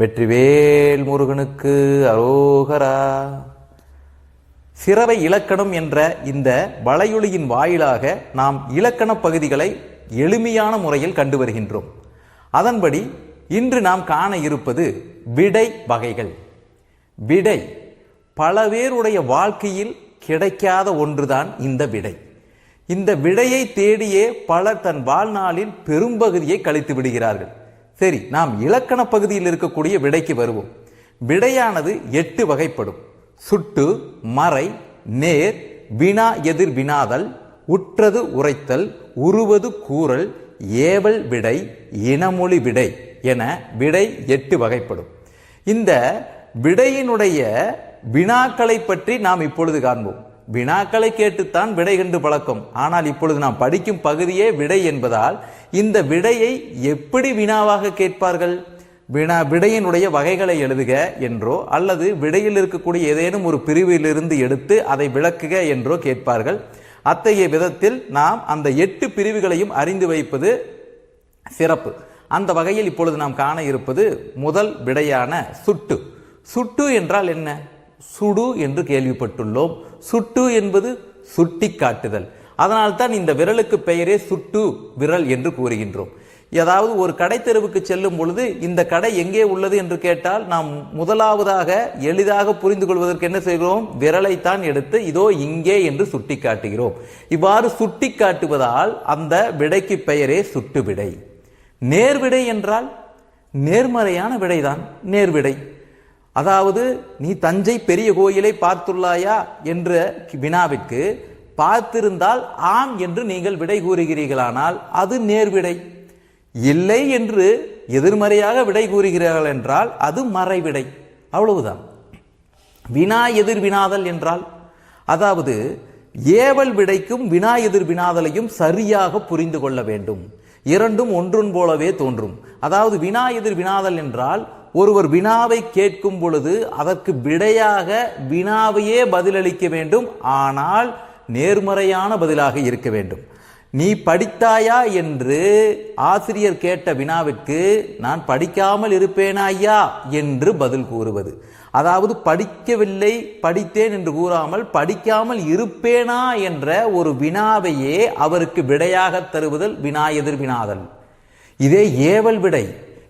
வெற்றிவேல் முருகனுக்கு அரோகரா. சிறவை இலக்கணம் என்ற இந்த வளையொலியின் வாயிலாக நாம் இலக்கண பகுதிகளை எளிமையான முறையில் கண்டு வருகின்றோம். அதன்படி இன்று நாம் காண இருப்பது விடை வகைகள். விடை பல பேருடைய வாழ்க்கையில் கிடைக்காத ஒன்றுதான் இந்த விடை. இந்த விடையை தேடியே பலர் தன் வாழ்நாளில் பெரும்பகுதியை கழித்து விடுகிறார்கள். சரி நாம் இலக்கண பகுதியில் இருக்கக்கூடிய விடைக்கு வருவோம். விடையானது எட்டு வகைப்படும். சுட்டு மறை நேர் வினா எதிர் வினாதல் உற்றது உரைத்தல் உருவது கூறல் ஏவல் விடை இனமொழி விடை என விடை எட்டு வகைப்படும். இந்த விடையினுடைய வினாக்களை பற்றி நாம் இப்பொழுது காண்போம். வினாக்களை கேட்டுத்தான் விடை கண்டு பழக்கம். ஆனால் இப்பொழுது நாம் படிக்கும் பகுதியே விடை என்பதால் இந்த விடையை எப்படி வினாவாக கேட்பார்கள்? வினா விடையினுடைய வகைகளை எழுதுக என்றோ அல்லது விடையில் இருக்கக்கூடிய ஏதேனும் ஒரு பிரிவிலிருந்து எடுத்து அதை விளக்குக என்றோ கேட்பார்கள். அத்தகைய விதத்தில் நாம் அந்த எட்டு பிரிவுகளையும் அறிந்து வைப்பது சிறப்பு. அந்த வகையில் இப்பொழுது நாம் காண இருப்பது முதல் விடையான சுட்டு. சுட்டு என்றால் என்ன? சுடு என்று கேள்விப்பட்டுள்ளோம். சுட்டு என்பது சுட்டி காட்டுதல் அதனால்தான் இந்த விரலுக்கு பெயரே சுட்டு விரல் என்று கூறுகின்றோம். ஏதாவது ஒரு கடை தெருவுக்கு செல்லும் பொழுது இந்த கடை எங்கே உள்ளது என்று கேட்டால் நாம் முதலாவதாக எளிதாக புரிந்து கொள்வதற்கு என்ன செய்கிறோம்? விரலைத்தான் எடுத்து இதோ இங்கே என்று சுட்டி காட்டுகிறோம் இவ்வாறு சுட்டி காட்டுவதால் அந்த விடைக்கு பெயரே சுட்டு விடை. நேர்விடை என்றால் நேர்மறையான விடைதான் நேர்விடை அதாவது நீ தஞ்சை பெரிய கோயிலை பார்த்துள்ளாயா? என்ற வினாவிற்கு பார்த்திருந்தால் ஆம் என்று நீங்கள் விடை கூறுகிறீர்களானால் அது நேர்விடை இல்லை என்று எதிர்மறையாக விடை கூறுகிறீர்கள் என்றால் அது மறைவிடை அவ்வளவுதான். வினா எதிர் வினாதல் என்றால் அதாவது ஏவல் விடைக்கும் வினா எதிர் வினாதலையும் சரியாக புரிந்து கொள்ள வேண்டும். இரண்டும் ஒன்றுன் போலவே தோன்றும். அதாவது வினா எதிர் வினாதல் என்றால் ஒருவர் வினாவை கேட்கும் பொழுது அதற்கு விடையாக வினாவையே பதிலளிக்க வேண்டும். ஆனால் நேர்மறையான பதிலாக இருக்க வேண்டும். நீ படித்தாயா என்று ஆசிரியர் கேட்ட வினாவிற்கு நான் படிக்காமல் இருப்பேனா ஐயா? என்று பதில் கூறுவது. அதாவது படிக்கவில்லை படித்தேன் என்று கூறாமல் படிக்காமல் இருப்பேனா? என்ற ஒரு வினாவையே அவருக்கு விடையாக தருவதல் வினா எதிர்வினாதல். இதே ஏவல் விடை.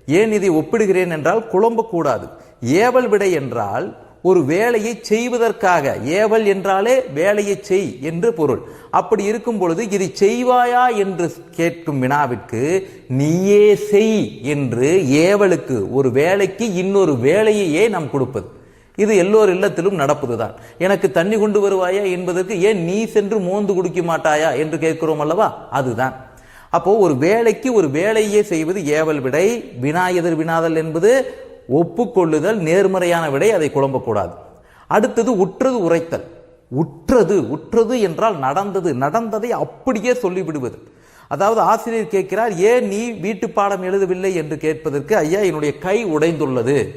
ஏன் இதை ஒப்பிடுகிறேன் என்றால் குழம்பக்கூடாது. ஏவல் விடை என்றால் ஒரு வேலையை செய்வதற்காக. ஏவல் என்றாலே வேலையை செய் என்று பொருள். அப்படி இருக்கும் பொழுது இதை செய்வாயா என்று கேட்கும் வினாவிற்கு நீயே செய் என்று ஏவலுக்கு ஒரு வேலைக்கு இன்னொரு வேலையையே நாம் கொடுப்பது. இது எல்லோர் இல்லத்திலும் நடப்பதுதான். எனக்கு தண்ணி கொண்டு வருவாயா என்பதற்கு ஏன் நீ சென்று மோந்து குடிக்க மாட்டாயா என்று கேட்கிறோம் அல்லவா? அதுதான். அப்போ ஒரு வேலைக்கு ஒரு வேலையே செய்வது ஏவல் விடை வினா எதிர் வினாதல் என்பது ஒப்புக்கொள்ளுதல் நேர்மறையான விடை அதை குழம்பக்கூடாது. அடுத்தது உற்றது உரைத்தல். உற்றது உற்றது என்றால் நடந்தது நடந்ததை அப்படியே சொல்லிவிடுவது. அதாவது ஆசிரியர் கேட்கிறார் ஏன் நீ வீட்டு பாடம் எழுதவில்லை? என்று கேட்பதற்கு ஐயா என்னுடைய கை உடைந்துள்ளது.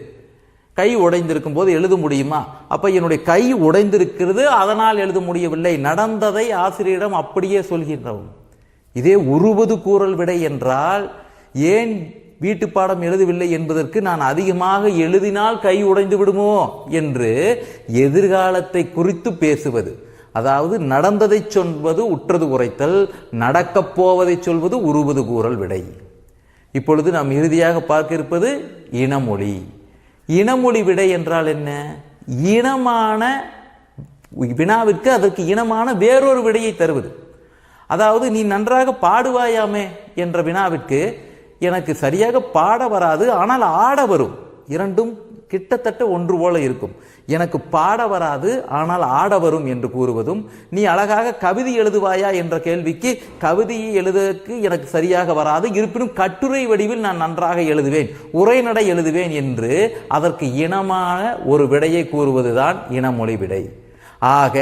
கை உடைந்திருக்கும் போது எழுத முடியுமா? அப்ப என்னுடைய கை உடைந்திருக்கிறது அதனால் எழுத முடியவில்லை. நடந்ததை ஆசிரியரிடம் அப்படியே சொல்கின்றோம். இதே உருவது கூறல் விடை என்றால் ஏன் வீட்டு பாடம் எழுதவில்லை என்பதற்கு நான் அதிகமாக எழுதினால் கை உடைந்து விடுமோ என்று எதிர்காலத்தை குறித்து பேசுவது. அதாவது நடந்ததை சொல்வது உற்றது உரைத்தல் நடக்கப் போவதை சொல்வது உருவது கூறல் விடை. இப்பொழுது நாம் இறுதியாக பார்க்க இருப்பது இனமொழி. இனமொழி விடை என்றால் என்ன? இனமான வினாவிற்கு அதற்கு இனமான வேறொரு விடையை தருவது. அதாவது நீ நன்றாக பாடுவாயாமே என்ற வினாவிற்கு எனக்கு சரியாக பாட வராது ஆனால் ஆட வரும். இரண்டும் கிட்டத்தட்ட ஒன்று போல இருக்கும். எனக்கு பாட வராது ஆனால் ஆட வரும் என்று கூறுவதும் நீ அழகாக கவிதை எழுதுவாயா என்ற கேள்விக்கு கவிதையை எழுதுவதற்கு எனக்கு சரியாக வராது இருப்பினும் கட்டுரை வடிவில் நான் நன்றாக எழுதுவேன் உரைநடை எழுதுவேன் என்று அதற்கு இனமான ஒரு விடையை கூறுவதுதான் இனமொழி விடை. ஆக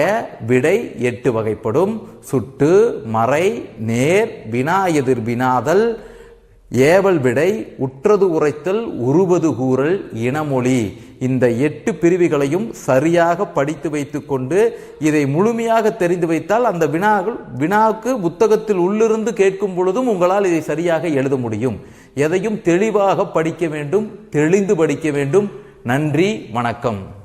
விடை எட்டு வகைப்படும். சுட்டு மறை நேர் வினா எதிர் வினாதல் ஏவல் விடை உற்றது உரைத்தல் உருவது கூறல் இனமொழி. இந்த எட்டு பிரிவுகளையும் சரியாக படித்து வைத்துக்கொண்டு இதை முழுமையாக தெரிந்து வைத்தால் அந்த வினாக்கள் வினாவுக்கு புத்தகத்தில் உள்ளிருந்து கேட்கும் பொழுதும் உங்களால் இதை சரியாக எழுத முடியும். எதையும் தெளிவாக படிக்க வேண்டும் தெளிந்து படிக்க வேண்டும். நன்றி வணக்கம்.